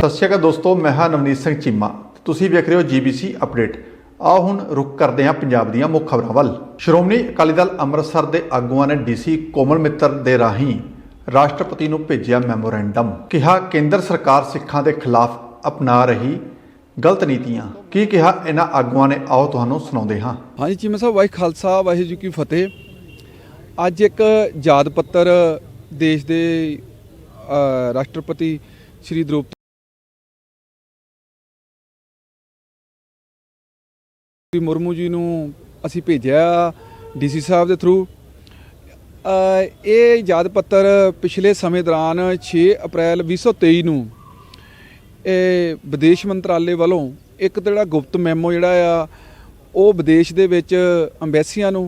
ਸਤਿ ਸ਼੍ਰੀ ਅਕਾਲ ਦੋਸਤੋ, ਮੈਂ ਹਾਂ ਨਵਨੀਤ ਸਿੰਘ ਚੀਮਾ। ਤੁਸੀਂ ਵੇਖ ਰਹੇ ਹੋ ਜੀਬੀਸੀ ਅਪਡੇਟ। ਆਓ ਹੁਣ ਰੁਕ ਕਰਦੇ ਹਾਂ ਪੰਜਾਬ ਦੀਆਂ ਮੁੱਖ ਖਬਰਾਂ ਵੱਲ। ਸ਼੍ਰੋਮਣੀ ਅਕਾਲੀ ਦਲ ਅੰਮ੍ਰਿਤਸਰ ਦੇ ਆਗੂਆਂ ਨੇ ਡੀਸੀ ਕੋਮਲ ਮਿੱਤਰ ਦੇ ਰਾਹੀਂ ਰਾਸ਼ਟਰਪਤੀ ਨੂੰ ਭੇਜਿਆ ਮੈਮੋਰੈਂਡਮ। ਕਿਹਾ, ਕੇਂਦਰ ਸਰਕਾਰ ਸਿੱਖਾਂ ਦੇ ਖਿਲਾਫ ਅਪਣਾ ਰਹੀ ਗਲਤ ਨੀਤੀਆਂ। ਕੀ ਕਿਹਾ, ਇਹਨਾਂ ਆਗੂਆਂ ਨੇ? ਆਓ ਤੁਹਾਨੂੰ ਸੁਣਾਉਂਦੇ ਹਾਂ। ਹਾਂਜੀ ਚੀਮਾ ਸਾਹਿਬ ਵਾਹਿ ਖਾਲਸਾ, ਵਾਹਿਗੁਰੂ ਜੀ ਕੀ ਫਤਿਹ। ਅੱਜ ਇੱਕ ਯਾਦ ਪੱਤਰ ਦੇਸ਼ ਦੇ ਰਾਸ਼ਟਰਪਤੀ ਸ਼੍ਰੀ ਦ੍ਰੋਪਦੀ ਮੁਰਮੂ ਜੀ ਨੂੰ ਅਸੀਂ ਭੇਜਿਆ ਡੀਸੀ ਸਾਹਿਬ ਦੇ ਥਰੂ ਇਹ ਯਾਦ ਪੱਤਰ ਪਿਛਲੇ ਸਮੇਂ ਦੌਰਾਨ 6 ਅਪ੍ਰੈਲ 2023 ਨੂੰ ਇਹ ਵਿਦੇਸ਼ ਮੰਤਰਾਲੇ ਵੱਲੋਂ ਇੱਕ ਜਿਹੜਾ ਗੁਪਤ ਮੈਮੋ ਜਿਹੜਾ ਆ, ਉਹ ਵਿਦੇਸ਼ ਦੇ ਵਿੱਚ ਅੰਬੈਸੀਆਂ ਨੂੰ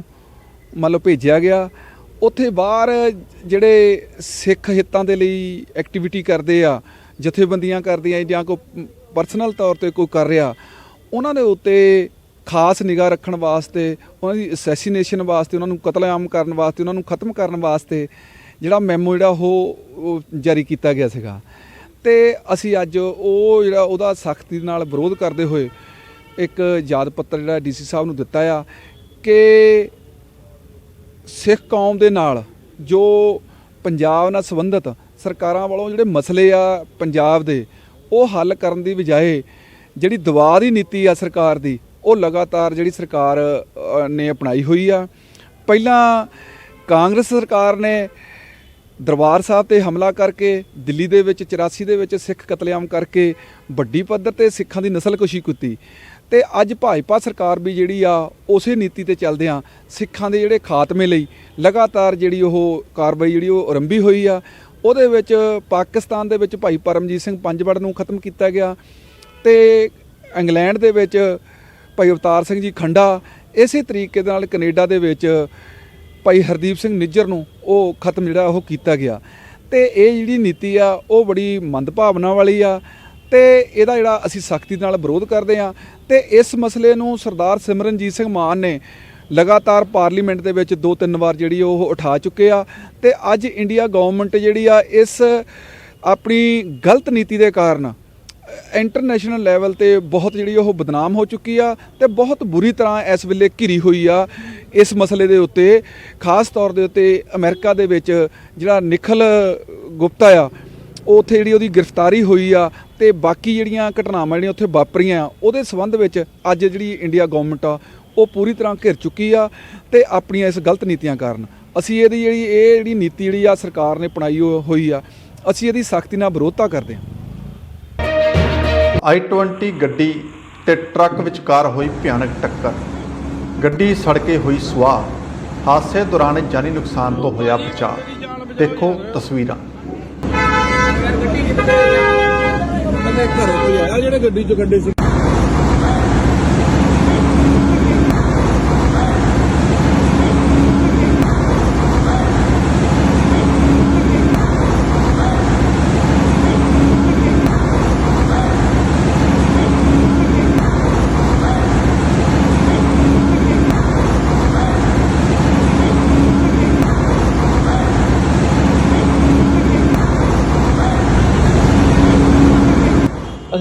ਮੰਨ ਲਓ ਭੇਜਿਆ ਗਿਆ। ਉੱਥੇ ਬਾਹਰ ਜਿਹੜੇ ਸਿੱਖ ਹਿੱਤਾਂ ਦੇ ਲਈ ਐਕਟੀਵਿਟੀ ਕਰਦੇ ਆ, ਜਥੇਬੰਦੀਆਂ ਕਰਦੀਆਂ ਜਾਂ ਕੋਈ ਪਰਸਨਲ ਤੌਰ ਤੇ ਕੋਈ ਕਰ ਰਿਹਾ, ਉਹਨਾਂ ਦੇ ਉੱਤੇ ਖਾਸ ਨਿਗਾਹ ਰੱਖਣ ਵਾਸਤੇ, ਉਹਨਾਂ ਦੀ ਅਸੈਸੀਨੇਸ਼ਨ ਵਾਸਤੇ, ਉਹਨਾਂ ਨੂੰ ਕਤਲੇਆਮ ਕਰਨ ਵਾਸਤੇ, ਉਹਨਾਂ ਨੂੰ ਖਤਮ ਕਰਨ ਵਾਸਤੇ ਜਿਹੜਾ ਮੈਮੋ ਜਿਹੜਾ ਉਹ ਜਾਰੀ ਕੀਤਾ ਗਿਆ ਸੀਗਾ। ਤੇ ਅਸੀਂ ਅੱਜ ਉਹ ਜਿਹੜਾ ਉਹਦਾ ਸਖਤੀ ਨਾਲ ਵਿਰੋਧ ਕਰਦੇ ਹੋਏ ਇੱਕ ਯਾਦ ਪੱਤਰ ਜਿਹੜਾ ਡੀਸੀ ਸਾਹਿਬ ਨੂੰ ਦਿੱਤਾ ਆ ਕਿ ਸਿੱਖ ਕੌਮ ਦੇ ਨਾਲ ਜੋ ਪੰਜਾਬ ਨਾਲ ਸੰਬੰਧਿਤ ਸਰਕਾਰਾਂ ਵੱਲੋਂ ਜਿਹੜੇ ਮਸਲੇ ਆ ਪੰਜਾਬ ਦੇ, ਉਹ ਹੱਲ ਕਰਨ ਦੀ ਬਜਾਏ ਜਿਹੜੀ ਦਵਾ ਦੀ ਨੀਤੀ ਆ ਸਰਕਾਰ ਦੀ ਉਹ ਲਗਾਤਾਰ ਜਿਹੜੀ ਸਰਕਾਰ ਨੇ ਅਪਣਾਈ ਹੋਈ ਆ। ਪਹਿਲਾਂ ਕਾਂਗਰਸ ਸਰਕਾਰ ਨੇ ਦਰਬਾਰ ਸਾਹਿਬ ਤੇ ਹਮਲਾ ਕਰਕੇ, ਦਿੱਲੀ ਦੇ ਵਿੱਚ 84 ਦੇ ਵਿੱਚ ਸਿੱਖ ਕਤਲੇਆਮ ਕਰਕੇ ਵੱਡੀ ਪੱਧਰ ਤੇ ਸਿੱਖਾਂ ਦੀ ਨਸਲਕੁਸ਼ੀ ਕੀਤੀ। ਤੇ ਅੱਜ ਭਾਜਪਾ ਸਰਕਾਰ ਵੀ ਜਿਹੜੀ ਆ, ਉਸੇ ਨੀਤੀ ਤੇ ਚੱਲਦੇ ਆ, ਸਿੱਖਾਂ ਦੇ ਜਿਹੜੇ ਖਾਤਮੇ ਲਈ ਲਗਾਤਾਰ ਜਿਹੜੀ ਉਹ ਕਾਰਵਾਈ ਜਿਹੜੀ ਉਹ ਆਰੰਭੀ ਹੋਈ ਆ, ਉਹਦੇ ਵਿੱਚ ਪਾਕਿਸਤਾਨ ਦੇ ਵਿੱਚ ਭਾਈ ਪਰਮਜੀਤ ਸਿੰਘ ਪੰਜਵੜ ਨੂੰ ਖਤਮ ਕੀਤਾ ਗਿਆ ਤੇ ਇੰਗਲੈਂਡ ਦੇ ਵਿੱਚ ਭਾਈ ਅਵਤਾਰ ਸਿੰਘ ਜੀ ਖੰਡਾ, ਇਸੇ ਤਰੀਕੇ ਦੇ ਨਾਲ ਕੈਨੇਡਾ ਦੇ ਵਿੱਚ ਭਾਈ ਹਰਦੀਪ ਸਿੰਘ ਨਿੱਜਰ ਨੂੰ ਉਹ ਖਤਮ ਜਿਹੜਾ ਉਹ ਕੀਤਾ ਗਿਆ। ਤੇ ਇਹ ਜਿਹੜੀ ਨੀਤੀ ਆ, ਉਹ ਬੜੀ ਮੰਦਭਾਵਨਾ ਵਾਲੀ ਆ ਤੇ ਇਹਦਾ ਜਿਹੜਾ ਅਸੀਂ ਸਖਤੀ ਨਾਲ ਵਿਰੋਧ ਕਰਦੇ ਆ ਤੇ ਇਸ ਮਸਲੇ ਨੂੰ ਸਰਦਾਰ ਸਿਮਰਨਜੀਤ ਸਿੰਘ ਮਾਨ ਨੇ ਲਗਾਤਾਰ ਪਾਰਲੀਮੈਂਟ ਦੇ ਵਿੱਚ ਦੋ ਤਿੰਨ ਵਾਰ ਜਿਹੜੀ ਉਹ ਉਠਾ ਚੁੱਕੇ ਆ ਤੇ ਅੱਜ ਇੰਡੀਆ ਗਵਰਨਮੈਂਟ ਜਿਹੜੀ ਆ, ਇਸ ਆਪਣੀ ਗਲਤ ਨੀਤੀ ਦੇ ਕਾਰਨ ਇੰਟਰਨੈਸ਼ਨਲ ਲੈਵਲ ਤੇ ਬਹੁਤ ਜਿਹੜੀ ਉਹ ਬਦਨਾਮ ਹੋ ਚੁੱਕੀ ਆ ਤੇ ਬਹੁਤ ਬੁਰੀ ਤਰ੍ਹਾਂ ਇਸ ਵੇਲੇ ਘਿਰੀ ਹੋਈ ਆ। ਇਸ ਮਸਲੇ ਦੇ ਉੱਤੇ, ਖਾਸ ਤੌਰ ਦੇ ਉੱਤੇ ਅਮਰੀਕਾ ਦੇ ਵਿੱਚ ਜਿਹੜਾ ਨਿਖਲ ਗੁਪਤਾ ਆ ਉੱਥੇ ਜਿਹੜੀ ਉਹਦੀ ਗ੍ਰਿਫਤਾਰੀ ਹੋਈ ਆ ਤੇ ਬਾਕੀ ਜਿਹੜੀਆਂ ਘਟਨਾਵਾਂ ਜਿਹੜੀਆਂ ਉੱਥੇ ਵਾਪਰੀਆਂ ਆ ਉਹਦੇ ਸੰਬੰਧ ਵਿੱਚ ਅੱਜ ਜਿਹੜੀ ਇੰਡੀਆ ਗਵਰਨਮੈਂਟ ਆ, ਉਹ ਪੂਰੀ ਤਰ੍ਹਾਂ ਘਿਰ ਚੁੱਕੀ ਆ ਤੇ ਆਪਣੀਆਂ ਇਸ ਗਲਤ ਨੀਤੀਆਂ ਕਾਰਨ। ਅਸੀਂ ਇਹਦੀ ਜਿਹੜੀ, ਇਹ ਜਿਹੜੀ ਨੀਤੀ ਜਿਹੜੀ ਆ ਸਰਕਾਰ ਨੇ ਅਪਣਾਈ ਹੋਈ ਆ, ਅਸੀਂ ਇਹਦੀ ਸਖਤੀ ਨਾਲ ਵਿਰੋਧਤਾ ਕਰਦੇ ਹਾਂ। I20 ਗੱਡੀ ਤੇ ਟਰੱਕ ਵਿਚਕਾਰ ਹੋਈ ਭਿਆਨਕ ਟੱਕਰ। ਗੱਡੀ ਸੜ ਕੇ ਹੋਈ ਸੁਆਹ। ਹਾਦਸੇ ਦੌਰਾਨ ਜਾਨੀ ਨੁਕਸਾਨ ਤੋਂ ਹੋਇਆ ਬਚਾਅ। ਦੇਖੋ ਤਸਵੀਰਾਂ। ਘਰੋਂ ਕੋਈ ਆਇਆ ਜਿਹੜੇ ਗੱਡੀ ਚ ਕੱਢੇ ਸੀ?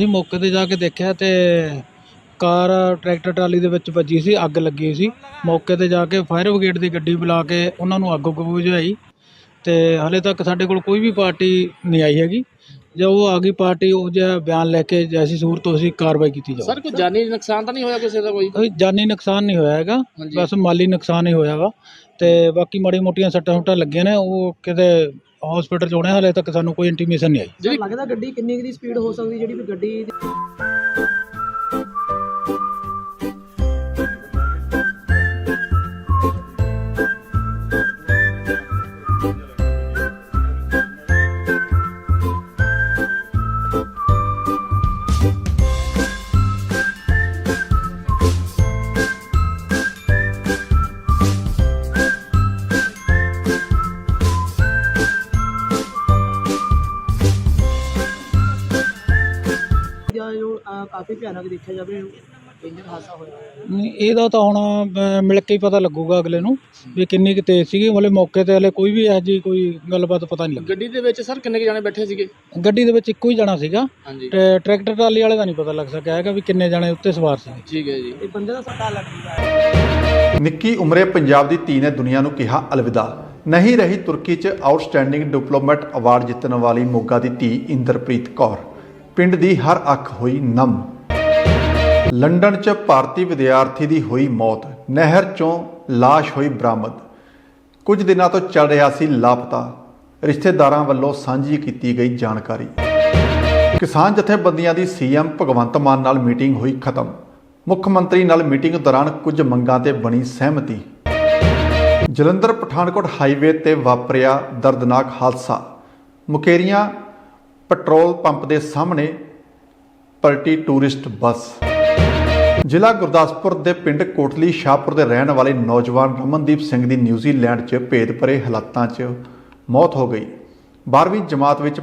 ਅਸੀਂ ਮੌਕੇ ਤੇ ਜਾ ਕੇ ਦੇਖਿਆ ਤੇ ਕਾਰ ਟਰੈਕਟਰ ਟਰਾਲੀ ਦੇ ਵਿੱਚ ਵੱਜੀ ਸੀ ਅੱਗ ਲੱਗੀ ਸੀ। ਮੌਕੇ ਤੇ ਜਾ ਕੇ ਫਾਇਰ ਬ੍ਰਿਗੇਡ ਦੀ ਗੱਡੀ ਬੁਲਾ ਕੇ ਉਹਨਾਂ ਨੂੰ ਅੱਗ ਉੱਗ ਬੁਝਾਈ ਤੇ ਹਲੇ ਤੱਕ ਸਾਡੇ ਕੋਲ ਕੋਈ ਵੀ ਪਾਰਟੀ ਨਹੀਂ ਆਈ ਹੈਗੀ। ਜੇ ਉਹ ਆ ਗਈ ਪਾਰਟੀ ਉਹ ਜਿਹਾ ਬਿਆਨ ਲੈ ਕੇ ਜੈਸੀ ਸੂਰਤ ਉਸੇ ਕਾਰਵਾਈ ਕੀਤੀ ਜਾਵੇ। ਸਰ ਕੋਈ ਜਾਨੀ ਨੁਕਸਾਨ ਤਾਂ ਨਹੀਂ ਹੋਇਆ ਕਿਸੇ ਦਾ ਕੋਈ? ਕੋਈ ਜਾਨੀ ਨੁਕਸਾਨ ਨਹੀਂ ਹੋਇਆ ਹੈਗਾ। ਬਸ ਮਾਲੀ ਨੁਕਸਾਨ ਹੀ ਹੋਇਆ ਵਾ। ਤੇ ਬਾਕੀ ਮਾੜੀ ਮੋਟੀਆਂ ਸੱਟਾਂ ਸੁੱਟਾਂ ਲੱਗੀਆਂ ਨੇ ਉਹ ਕਿਤੇ ਹਸਪੀਟਲ ਚ ਹੋਣੇ ਹਲੇ ਤੱਕ ਸਾਨੂੰ ਕੋਈ ਇੰਟੀਮੇਸ਼ਨ ਨਹੀਂ ਆਈ। ਲੱਗਦਾ ਗੱਡੀ ਕਿੰਨੀ ਕੁ ਦੀ ਸਪੀਡ ਹੋ ਸਕਦੀ ਜਿਹੜੀ ਵੀ ਗੱਡੀ ਕਾਫੀ ਭਿਆਨਕ ਦੇਖਿਆ ਜਾਵੇ ਡੇਂਜਰ ਹਾਦਸਾ ਹੋਇਆ ਨਹੀਂ ਇਹਦਾ ਤਾਂ ਹੁਣ ਮਿਲ ਕੇ ਹੀ ਪਤਾ ਲੱਗੂਗਾ ਅਗਲੇ ਨੂੰ ਵੀ ਕਿੰਨੀ ਕੁ ਤੇਜ਼ ਸੀਗੀ। ਮਤਲਬ ਮੌਕੇ ਤੇ ਹਲੇ ਕੋਈ ਵੀ ਇਹੋ ਜਿਹੀ ਕੋਈ ਗੱਲਬਾਤ ਪਤਾ ਨਹੀਂ ਲੱਗੀ ਗੱਡੀ ਦੇ ਵਿੱਚ ਸਰ ਕਿੰਨੇ ਕੁ ਜਾਣੇ ਬੈਠੇ ਸੀਗੇ? ਗੱਡੀ ਦੇ ਵਿੱਚ ਇੱਕੋ ਹੀ ਜਾਣਾ ਸੀਗਾ। ਹਾਂਜੀ। ਤੇ ਟਰੈਕਟਰ ਟਰਾਲੀ ਵਾਲੇ ਦਾ ਨਹੀਂ ਪਤਾ ਲੱਗ ਸਕਿਆ ਹੈਗਾ ਵੀ ਕਿੰਨੇ ਜਾਣੇ ਉੱਤੇ ਸਵਾਰ ਸੀ। ਠੀਕ ਹੈ ਜੀ। ਇਹ ਬੰਦੇ ਦਾ ਸੱਟਾ ਲੱਗ ਨਿੱਕੀ ਉਮਰੇ ਪੰਜਾਬ ਦੀ ਧੀ ਨੇ ਦੁਨੀਆ ਨੂੰ ਕਿਹਾ ਅਲਵਿਦਾ। ਨਹੀਂ ਰਹੀ ਤੁਰਕੀ 'ਚ ਆਊਟਸਟੈਂਡਿੰਗ ਡਿਪਲੋਮੈਟ ਅਵਾਰਡ ਜਿੱਤਣ ਵਾਲੀ ਮੋਗਾ ਦੀ ਧੀ ਇੰਦਰਪ੍ਰੀਤ ਕੌਰ। ਪਿੰਡ ਦੀ ਹਰ ਅੱਖ ਹੋਈ ਨਮ। ਲੰਡਨ 'ਚ ਭਾਰਤੀ ਵਿਦਿਆਰਥੀ ਦੀ ਹੋਈ ਮੌਤ, ਨਹਿਰ 'ਚੋਂ ਲਾਸ਼ ਹੋਈ ਬਰਾਮਦ। ਕੁਝ ਦਿਨਾਂ ਤੋਂ ਚੱਲ ਰਿਹਾ ਸੀ ਲਾਪਤਾ। ਰਿਸ਼ਤੇਦਾਰਾਂ ਵੱਲੋਂ ਸਾਂਝੀ ਕੀਤੀ ਗਈ ਜਾਣਕਾਰੀ। ਕਿਸਾਨ ਜਥੇਬੰਦੀਆਂ ਦੀ ਸੀਐਮ ਭਗਵੰਤ ਮਾਨ ਨਾਲ ਮੀਟਿੰਗ ਹੋਈ ਖਤਮ। ਮੁੱਖ ਮੰਤਰੀ ਨਾਲ ਮੀਟਿੰਗ ਦੌਰਾਨ ਕੁਝ ਮੰਗਾਂ ਤੇ ਬਣੀ ਸਹਿਮਤੀ। ਜਲੰਧਰ ਪਠਾਨਕੋਟ ਹਾਈਵੇ ਤੇ ਵਾਪਰਿਆ ਦਰਦਨਾਕ ਹਾਦਸਾ। ਮੁਕੇਰੀਆਂ ਪੈਟਰੋਲ ਪੰਪ ਦੇ ਸਾਹਮਣੇ ਪਲਟੀ ਟੂਰਿਸਟ ਬੱਸ। ਜ਼ਿਲ੍ਹਾ ਗੁਰਦਾਸਪੁਰ ਦੇ ਪਿੰਡ ਕੋਟਲੀ ਸ਼ਾਹਪੁਰ ਦੇ ਰਹਿਣ ਵਾਲੇ ਨੌਜਵਾਨ ਰਮਨਦੀਪ ਸਿੰਘ ਦੀ ਨਿਊਜ਼ੀਲੈਂਡ 'ਚ ਭੇਦਭਰੇ ਹਾਲਾਤਾਂ 'ਚ ਮੌਤ ਹੋ ਗਈ। 12ਵੀਂ ਜਮਾਤ ਵਿੱਚ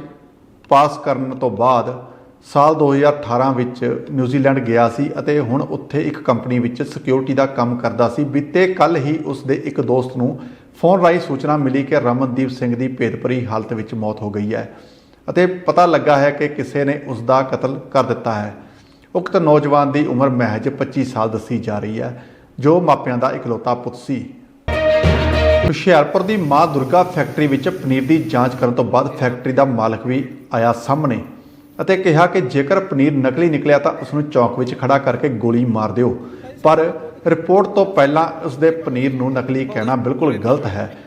ਪਾਸ ਕਰਨ ਤੋਂ ਬਾਅਦ ਸਾਲ 2018 ਵਿੱਚ ਨਿਊਜ਼ੀਲੈਂਡ ਗਿਆ ਸੀ ਅਤੇ ਹੁਣ ਉੱਥੇ ਇੱਕ ਕੰਪਨੀ ਵਿੱਚ ਸਿਕਿਉਰਿਟੀ ਦਾ ਕੰਮ ਕਰਦਾ ਸੀ। ਬੀਤੇ ਕੱਲ ਹੀ ਉਸ ਦੇ ਇੱਕ ਦੋਸਤ ਨੂੰ ਫੋਨ ਰਾਹੀਂ ਸੂਚਨਾ ਮਿਲੀ ਕਿ ਰਮਨਦੀਪ ਸਿੰਘ ਦੀ ਭੇਦਭਰੀ ਹਾਲਤ ਵਿੱਚ ਮੌਤ ਹੋ ਗਈ ਹੈ। ਅਤੇ ਪਤਾ ਲੱਗਾ ਹੈ ਕਿ ਕਿਸੇ ਨੇ ਉਸ ਦਾ ਕਤਲ ਕਰ ਦਿੱਤਾ ਹੈ। ਉਕਤ ਨੌਜਵਾਨ ਦੀ ਉਮਰ ਮਹਿਜ 25 ਸਾਲ ਦੱਸੀ ਜਾ ਰਹੀ ਹੈ, ਜੋ ਮਾਪਿਆਂ ਦਾ ਇਕਲੌਤਾ ਪੁੱਤ ਸੀ। ਹੁਸ਼ਿਆਰਪੁਰ ਦੀ ਮਾਂ ਦੁਰਗਾ ਫੈਕਟਰੀ ਵਿੱਚ ਪਨੀਰ ਦੀ ਜਾਂਚ ਕਰਨ ਤੋਂ ਬਾਅਦ ਫੈਕਟਰੀ ਦਾ ਮਾਲਕ ਵੀ ਆਇਆ ਸਾਹਮਣੇ ਅਤੇ ਕਿਹਾ ਕਿ ਜੇਕਰ ਪਨੀਰ ਨਕਲੀ ਨਿਕਲਿਆ ਤਾਂ ਉਸ ਨੂੰ ਚੌਂਕ ਵਿੱਚ ਖੜਾ ਕਰਕੇ ਗੋਲੀ ਮਾਰ ਦਿਓ। ਪਰ ਰਿਪੋਰਟ ਤੋਂ ਪਹਿਲਾਂ ਉਸ ਦੇ ਪਨੀਰ ਨੂੰ ਨਕਲੀ ਕਹਿਣਾ ਬਿਲਕੁਲ ਗਲਤ ਹੈ।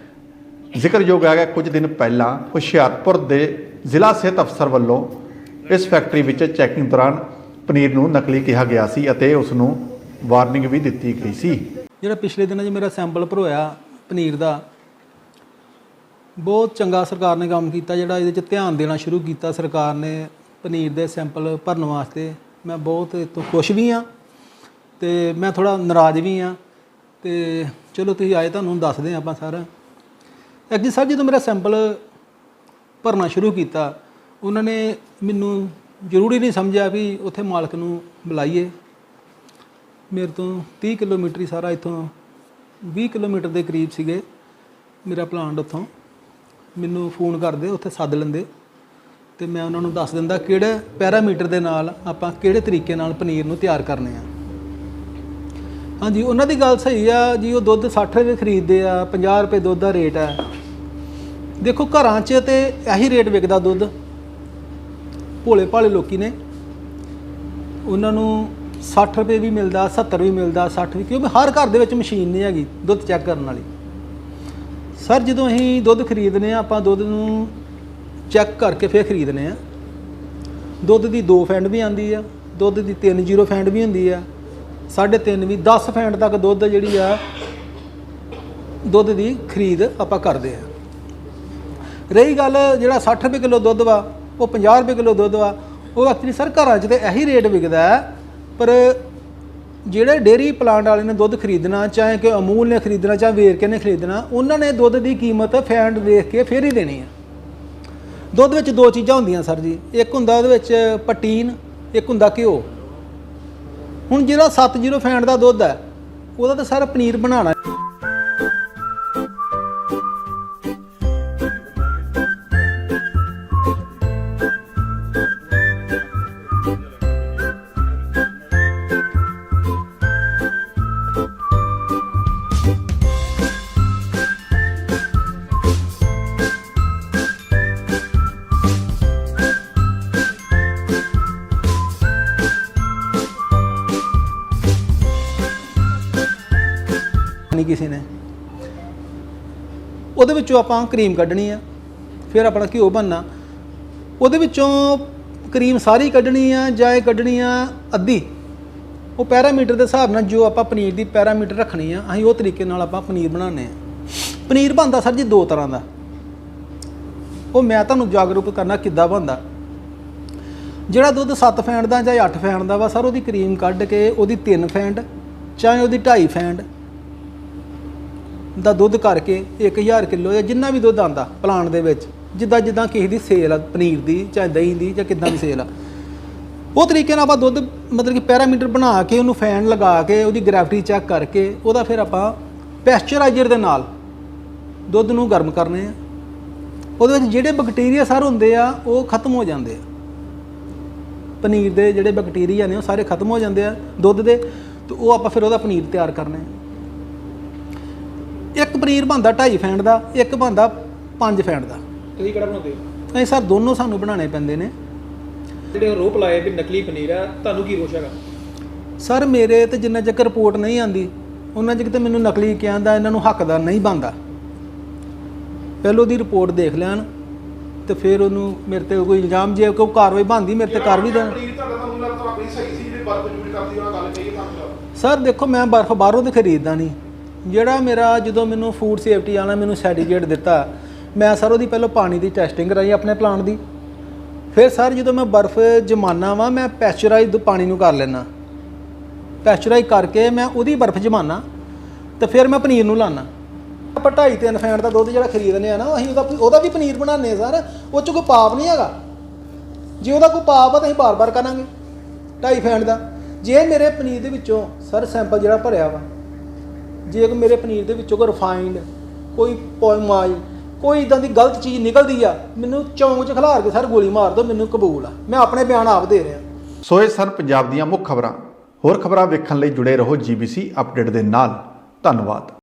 ਜ਼ਿਕਰਯੋਗ ਹੈ ਕਿ ਕੁਝ ਦਿਨ ਪਹਿਲਾਂ ਹੁਸ਼ਿਆਰਪੁਰ ਦੇ ਜ਼ਿਲ੍ਹਾ ਸਿਹਤ ਅਫਸਰ ਵੱਲੋਂ ਇਸ ਫੈਕਟਰੀ ਵਿੱਚ ਚੈਕਿੰਗ ਦੌਰਾਨ ਪਨੀਰ ਨੂੰ ਨਕਲੀ ਕਿਹਾ ਗਿਆ ਸੀ ਅਤੇ ਉਸ ਨੂੰ ਵਾਰਨਿੰਗ ਵੀ ਦਿੱਤੀ ਗਈ ਸੀ। ਜਿਹੜਾ ਪਿਛਲੇ ਦਿਨਾਂ 'ਚ ਮੇਰਾ ਸੈਂਪਲ ਭਰੋਇਆ ਪਨੀਰ ਦਾ, ਬਹੁਤ ਚੰਗਾ ਸਰਕਾਰ ਨੇ ਕੰਮ ਕੀਤਾ ਜਿਹੜਾ ਇਹਦੇ 'ਚ ਧਿਆਨ ਦੇਣਾ ਸ਼ੁਰੂ ਕੀਤਾ। ਸਰਕਾਰ ਨੇ ਪਨੀਰ ਦੇ ਸੈਂਪਲ ਭਰਨ ਵਾਸਤੇ ਮੈਂ ਬਹੁਤ ਇਹ ਖੁਸ਼ ਵੀ ਹਾਂ ਤੇ ਮੈਂ ਥੋੜਾ ਨਾਰਾਜ਼ ਵੀ ਹਾਂ। ਤੇ ਚਲੋ ਤੁਸੀਂ ਆਏ ਤੁਹਾਨੂੰ ਦੱਸਦੇ ਹਾਂ ਆਪਾਂ ਸਾਰਾ। ਐਕਚੁਅਲੀ ਸਰ, ਜਦੋਂ ਮੇਰਾ ਸੈਂਪਲ ਭਰਨਾ ਸ਼ੁਰੂ ਕੀਤਾ, ਉਹਨਾਂ ਨੇ ਮੈਨੂੰ ਜ਼ਰੂਰੀ ਨਹੀਂ ਸਮਝਿਆ ਵੀ ਉੱਥੇ ਮਾਲਕ ਨੂੰ ਬੁਲਾਈਏ। ਮੇਰੇ ਤੋਂ 30 ਕਿਲੋਮੀਟਰ ਹੀ ਸਾਰਾ ਇੱਥੋਂ 20 ਕਿਲੋਮੀਟਰ ਦੇ ਕਰੀਬ ਸੀਗੇ ਮੇਰਾ ਪਲਾਂਟ ਉੱਥੋਂ। ਮੈਨੂੰ ਫੋਨ ਕਰਦੇ, ਉੱਥੇ ਸੱਦ ਲੈਂਦੇ ਤੇ ਮੈਂ ਉਹਨਾਂ ਨੂੰ ਦੱਸ ਦਿੰਦਾ ਕਿਹੜੇ ਪੈਰਾਮੀਟਰ ਦੇ ਨਾਲ ਆਪਾਂ ਕਿਹੜੇ ਤਰੀਕੇ ਨਾਲ ਪਨੀਰ ਨੂੰ ਤਿਆਰ ਕਰਨੇ ਆ। ਹਾਂਜੀ, ਉਹਨਾਂ ਦੀ ਗੱਲ ਸਹੀ ਆ ਜੀ, ਉਹ ਦੁੱਧ 60 ਰੁਪਏ ਖਰੀਦਦੇ ਆ 50 ਰੁਪਏ ਦੁੱਧ ਦਾ ਰੇਟ ਹੈ ਦੇਖੋ ਘਰਾਂ 'ਚ ਤੇ ਇਹੀ ਰੇਟ ਵਿਕਦਾ ਦੁੱਧ। ਭੋਲੇ ਭਾਲੇ ਲੋਕੀ ਨੇ। ਉਹਨਾਂ ਨੂੰ 60 ਰੁਪਏ ਵੀ ਮਿਲਦਾ 70 ਵੀ ਮਿਲਦਾ 60 ਵੀ, ਕਿਉਂਕਿ ਹਰ ਘਰ ਦੇ ਵਿੱਚ ਮਸ਼ੀਨ ਨਹੀਂ ਹੈਗੀ ਦੁੱਧ ਚੈੱਕ ਕਰਨ ਵਾਲੀ। ਸਰ, ਜਦੋਂ ਅਸੀਂ ਦੁੱਧ ਖਰੀਦਨੇ ਆ, ਆਪਾਂ ਦੁੱਧ ਨੂੰ ਚੈੱਕ ਕਰਕੇ ਫਿਰ ਖਰੀਦਨੇ ਆ। ਦੁੱਧ ਦੀ 2 ਫੈਂਡ ਵੀ ਆਂਦੀ ਆ, ਦੁੱਧ ਦੀ 3 ਜ਼ੀਰੋ ਫੈਂਡ ਵੀ ਹੁੰਦੀ ਆ 3.5 ਵੀ 10 ਫੈਂਡ ਤੱਕ ਦੁੱਧ ਜਿਹੜੀ ਆ, ਦੁੱਧ ਦੀ ਖਰੀਦ ਆਪਾਂ ਕਰਦੇ ਆ। ਰਹੀ ਗੱਲ ਜਿਹੜਾ 60 ਰੁਪਏ ਕਿਲੋ ਦੁੱਧ ਵਾ, ਉਹ 50 ਰੁਪਏ ਕਿਲੋ ਦੁੱਧ ਵਾ, ਉਹ ਐਕਚੁਅਲੀ ਸਰ ਘਰਾਂ 'ਚ ਤੇ ਇਹੀ ਰੇਟ ਵਿਕਦਾ ਹੈ। ਪਰ ਜਿਹੜੇ ਡੇਰੀ ਪਲਾਂਟ ਵਾਲੇ ਨੇ ਦੁੱਧ ਖਰੀਦਣਾ, ਚਾਹੇ ਕਿ ਅਮੂਲ ਨੇ ਖਰੀਦਣਾ, ਚਾਹੇ ਵੇਰਕੇ ਨੇ ਖਰੀਦਣਾ, ਉਹਨਾਂ ਨੇ ਦੁੱਧ ਦੀ ਕੀਮਤ ਫੈਂਡ ਦੇਖ ਕੇ ਫੇਰ ਹੀ ਦੇਣੀ ਹੈ। ਦੁੱਧ ਵਿੱਚ ਦੋ ਚੀਜ਼ਾਂ ਹੁੰਦੀਆਂ ਸਰ ਜੀ, ਇੱਕ ਹੁੰਦਾ ਉਹਦੇ ਵਿੱਚ ਪਟੀਨ ਇੱਕ ਹੁੰਦਾ ਘਿਓ। ਹੁਣ ਜਿਹੜਾ 70 ਫੈਂਡ ਦਾ ਦੁੱਧ ਹੈ, ਉਹਦਾ ਤਾਂ ਸਾਰਾ ਪਨੀਰ ਬਣਾਉਣਾ ਨਹੀਂ ਕਿਸੇ ਨੇ। ਉਹਦੇ ਵਿੱਚੋਂ ਆਪਾਂ ਕਰੀਮ ਕੱਢਣੀ ਆ, ਫਿਰ ਆਪਣਾ ਘਿਓ ਬਣਨਾ। ਉਹਦੇ ਵਿੱਚੋਂ ਕਰੀਮ ਸਾਰੀ ਕੱਢਣੀ ਆ ਜਾਂ ਇਹ ਕੱਢਣੀ ਆ ਅੱਧੀ। ਉਹ ਪੈਰਾਮੀਟਰ ਦੇ ਹਿਸਾਬ ਨਾਲ ਜੋ ਆਪਾਂ ਪਨੀਰ ਦੀ ਪੈਰਾਮੀਟਰ ਰੱਖਣੀ ਆ, ਅਸੀਂ ਉਹ ਤਰੀਕੇ ਨਾਲ ਆਪਾਂ ਪਨੀਰ ਬਣਾਉਂਦੇ ਆ। ਪਨੀਰ ਬਣਦਾ ਸਰ ਜੀ ਦੋ ਤਰ੍ਹਾਂ ਦਾ। ਉਹ ਮੈਂ ਤੁਹਾਨੂੰ ਜਾਗਰੂਕ ਕਰਨਾ ਕਿੱਦਾਂ ਬਣਦਾ। ਜਿਹੜਾ ਦੁੱਧ 7 ਫੈਂਡ ਦਾ ਜਾਂ 8 ਫੈਂਡ ਦਾ ਵਾ ਸਰ, ਉਹਦੀ ਕਰੀਮ ਕੱਢ ਕੇ ਉਹਦੀ 3 ਫੈਂਡ ਚਾਹੇ ਉਹਦੀ 2.5 ਫੈਂਡ ਦਾ ਦੁੱਧ ਕਰਕੇ 1000 ਕਿਲੋ ਜਾਂ ਜਿੰਨਾ ਵੀ ਦੁੱਧ ਆਂਦਾ ਪਲਾਂਟ ਦੇ ਵਿੱਚ, ਜਿੱਦਾਂ ਜਿੱਦਾਂ ਕਿਸੇ ਦੀ ਸੇਲ ਆ, ਪਨੀਰ ਦੀ ਚਾਹੇ ਦਹੀਂ ਦੀ ਜਾਂ ਕਿੱਦਾਂ ਦੀ ਸੇਲ ਆ। ਉਹ ਤਰੀਕੇ ਨਾਲ ਆਪਾਂ ਦੁੱਧ ਮਤਲਬ ਕਿ ਪੈਰਾਮੀਟਰ ਬਣਾ ਕੇ ਉਹਨੂੰ ਫੈਨ ਲਗਾ ਕੇ ਉਹਦੀ ਗ੍ਰੈਵਿਟੀ ਚੈੱਕ ਕਰਕੇ ਉਹਦਾ ਫਿਰ ਆਪਾਂ ਪੈਸਚਰਾਈਜ਼ਰ ਦੇ ਨਾਲ ਦੁੱਧ ਨੂੰ ਗਰਮ ਕਰਨੇ ਆ। ਉਹਦੇ ਵਿੱਚ ਜਿਹੜੇ ਬੈਕਟੀਰੀਆ ਸਰ ਹੁੰਦੇ ਆ, ਉਹ ਖਤਮ ਹੋ ਜਾਂਦੇ ਆ। ਪਨੀਰ ਦੇ ਜਿਹੜੇ ਬੈਕਟੀਰੀਆ ਨੇ, ਉਹ ਸਾਰੇ ਖਤਮ ਹੋ ਜਾਂਦੇ ਆ ਦੁੱਧ ਦੇ, ਤੇ ਉਹ ਆਪਾਂ ਫਿਰ ਉਹਦਾ ਪਨੀਰ ਤਿਆਰ ਕਰਨੇ ਹੈ ਇੱਕ ਪਨੀਰ ਬਣਦਾ 2.5 ਫੈਂਟ ਦਾ ਇੱਕ ਬਣਦਾ 5 ਫੈਂਟ ਦਾ। ਤੁਸੀਂ ਕਿਹੜਾ ਬਣਾਉਂਦੇ ਹੋ? ਇਹ ਸਰ ਦੋਨੋਂ ਸਾਨੂੰ ਬਣਾਉਣੇ ਪੈਂਦੇ ਨੇ। ਜਿਹੜੇ ਰੋਪ ਲਾਏ ਵੀ ਨਕਲੀ ਪਨੀਰ ਆ ਤੁਹਾਨੂੰ ਕੀ ਰੋਸ਼ ਹੈਗਾ? ਸਰ ਮੇਰੇ ਤੇ ਜਿੰਨਾ ਚਿਰ ਰਿਪੋਰਟ ਨਹੀਂ ਆਂਦੀ ਉਹਨਾਂ ਚਿਰ ਤੇ ਮੈਨੂੰ ਨਕਲੀ ਕਿਹਾ ਦਾ ਇਹਨਾਂ ਨੂੰ ਹੱਕਦਾਰ ਨਹੀਂ ਬਣਦਾ। ਪਹਿਲੋਂ ਦੀ ਰਿਪੋਰਟ ਦੇਖ ਲੈਣ ਤੇ ਫਿਰ ਉਹਨੂੰ ਮੇਰੇ ਤੇ ਕੋਈ ਇਲਜ਼ਾਮ ਜੇ ਕੋਈ ਕਾਰਵਾਈ ਬਣਦੀ ਮੇਰੇ ਤੇ ਕਰ ਵੀ ਦੇਣ। ਪਨੀਰ ਤੁਹਾਡਾ ਤੁਹਾਨੂੰ ਲੱਗਦਾ ਆਪਣੀ ਸਹੀ ਸੀ ਜਿਹੜੀ ਬਰਫ ਯੂਜ਼ ਕਰਦੀ ਉਹਨਾਂ ਗੱਲ ਕਹੀ ਤੁਹਾਨੂੰ। ਸਰ ਦੇਖੋ ਮੈਂ ਬਰਫ਼ ਬਾਹਰੋਂ ਤੇ ਖਰੀਦਦਾ ਨਹੀਂ। ਜਿਹੜਾ ਮੇਰਾ ਜਦੋਂ ਮੈਨੂੰ ਫੂਡ ਸੇਫਟੀ ਵਾਲਾ ਮੈਨੂੰ ਸਰਟੀਫਿਕੇਟ ਦਿੱਤਾ, ਮੈਂ ਸਰ ਉਹਦੀ ਪਹਿਲਾਂ ਪਾਣੀ ਦੀ ਟੈਸਟਿੰਗ ਕਰਾਈ ਆਪਣੇ ਪਲਾਂਟ ਦੀ। ਫਿਰ ਸਰ ਜਦੋਂ ਮੈਂ ਬਰਫ਼ ਜਮਾਨਾ ਵਾ, ਮੈਂ ਪੈਸਚਰਾਈਜ਼ ਪਾਣੀ ਨੂੰ ਕਰ ਲੈਣਾ ਪੈਸਚਰਾਈਜ਼ ਕਰਕੇ ਮੈਂ ਉਹਦੀ ਬਰਫ਼ ਜਮਾਨਾ, ਤੇ ਫਿਰ ਮੈਂ ਪਨੀਰ ਨੂੰ ਲਾਣਾ ਆਪਾਂ ਢਾਈ ਤਿੰਨ ਫੈਂਟ ਦਾ ਦੁੱਧ ਜਿਹੜਾ ਖਰੀਦਨੇ ਆ ਨਾ, ਅਸੀਂ ਉਹਦਾ ਉਹਦਾ ਵੀ ਪਨੀਰ ਬਣਾਉਂਦੇ ਆ ਸਰ, ਉਹ ਚ ਕੋਈ ਪਾਪ ਨਹੀਂ ਹੈਗਾ। ਜੇ ਉਹਦਾ ਕੋਈ ਪਾਪ ਆ ਤਾਂ ਅਸੀਂ ਬਾਰ-ਬਾਰ ਕਰਾਂਗੇ, ਢਾਈ ਫੈਂਟ ਦਾ। ਜੇ ਮੇਰੇ ਪਨੀਰ ਦੇ ਵਿੱਚੋਂ ਸਰ ਸੈਂਪਲ ਜਿਹੜਾ ਭਰਿਆ ਵਾ ਜੇ ਕੋਈ ਮੇਰੇ ਪਨੀਰ ਦੇ ਵਿੱਚੋਂ ਕੋਈ ਰਿਫਾਈਨਡ ਕੋਈ ਪੋਇਮਾਈ ਕੋਈ ਇਦਾਂ ਦੀ ਗਲਤ ਚੀਜ਼ ਨਿਕਲਦੀ ਆ, ਮੈਨੂੰ ਚੌਂਕ 'ਚ ਖਿਲਾਰ ਕੇ ਸਰ ਗੋਲੀ ਮਾਰ ਦਿਓ, ਮੈਨੂੰ ਕਬੂਲ ਆ। ਮੈਂ ਆਪਣੇ ਬਿਆਨ ਆਪ ਦੇ ਰਿਹਾ। ਸੋ ਇਹ ਸਨ ਪੰਜਾਬ ਦੀਆਂ ਮੁੱਖ ਖਬਰਾਂ। ਹੋਰ ਖਬਰਾਂ ਵੇਖਣ ਲਈ ਜੁੜੇ ਰਹੋ ਜੀਬੀਸੀ ਅਪਡੇਟ ਦੇ ਨਾਲ। ਧੰਨਵਾਦ।